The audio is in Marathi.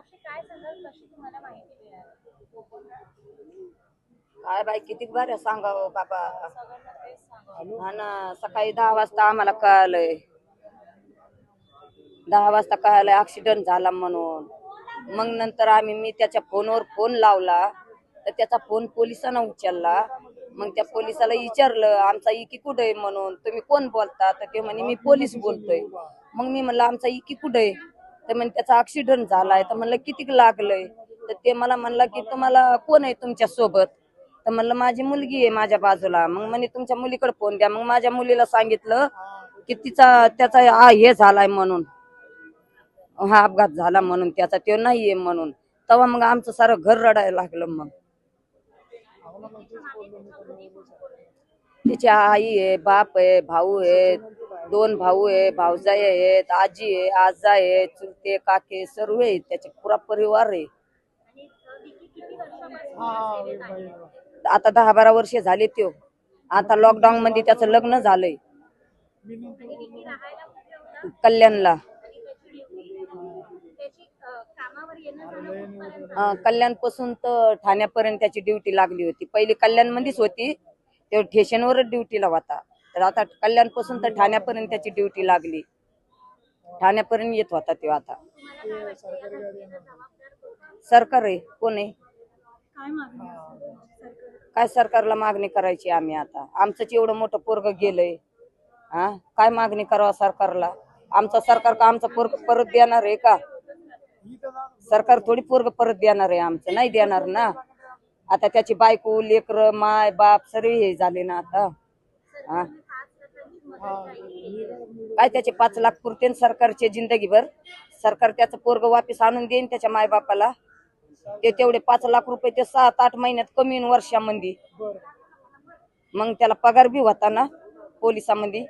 मावशी काय सांगाल? कशी तुम्हाला माहिती मिळाली? काय बाई किती बरं सांगावं बाबा. सगळ्यांना तेच सांगा हा ना सकाळी दहा वाजता आम्हाला कळालंय. दहा वाजता कळालंय ऍक्सिडेंट झाला म्हणून. मग नंतर आम्ही मी त्याच्या फोनवर फोन लावला. तर त्याचा फोन पोलिसांना उचलला. मग त्या पोलिसाला विचारलं आमचा इकी कुठे आहे? म्हणून. तुम्ही कोण बोलता? तर ते म्हणे मी पोलीस बोलतोय. मग मी म्हणलं आमचा इकी कुठे आहे? तर म्हणे त्याचा ऍक्सिडेंट झालाय. तर म्हणलं किती लागलंय? तर ते मला म्हणलं की तुम्हाला कोण आहे तुमच्यासोबत तर म्हणलं माझी मुलगी आहे माझ्या बाजूला. मग म्हणे तुमच्या मुलीकडे फोन द्या. मग माझ्या मुलीला सांगितलं की तिचा त्याचा हा हे झालाय म्हणून. हा अपघात झाला म्हणून त्याचा तो नाहीये म्हणून. तेव्हा मग आमचं सारं घर रडायला लागलं मग. तिची आई आहे बाप आहे भाऊ आहे दोन भाऊ आहे भाऊजाई आहेत आजी आहे आजा आहे चुलते काके सर्व आहेत. त्याचे पुरा परिवार आहे. आता दहा बारा वर्ष झाले त्यो. आता लॉकडाऊन मध्ये त्याचं लग्न झालंय. कल्याणला. कल्याणपासून तर ठाण्यापर्यंत त्याची ड्युटी लागली होती. पहिली कल्याण मध्येच होती. तेव्हा स्टेशनवरच ड्युटीला होता तर आता कल्याणपासून तर ठाण्यापर्यंत त्याची ड्युटी लागली. ठाण्यापर्यंत येत होता तो आता? सरकार आहे कोण आहे? काय सरकारला? मागणी करायची आम्ही आता? आमचंच एवढं मोठं पोरग गेलंय. हा? काय मागणी करावं सरकारला? आमचं सरकार का आमचं पोरग परत देणार आहे का? सरकार थोडी पोरग परत देणार आहे आमचं. नाही देणार ना. आता त्याची बायको लेकर माय बाप सर्व हे झाले ना आता. हा. काय त्याचे पाच लाख पुरते सरकारचे जिंदगीभर? सरकार त्याचं पोरग वापिस आणून देईन त्याच्या माय बापाला ते तेवढे पाच लाख रुपये ते सात आठ महिन्यात कमी वर्षामध्ये मग त्याला पगार बी होता ना पोलिसामध्ये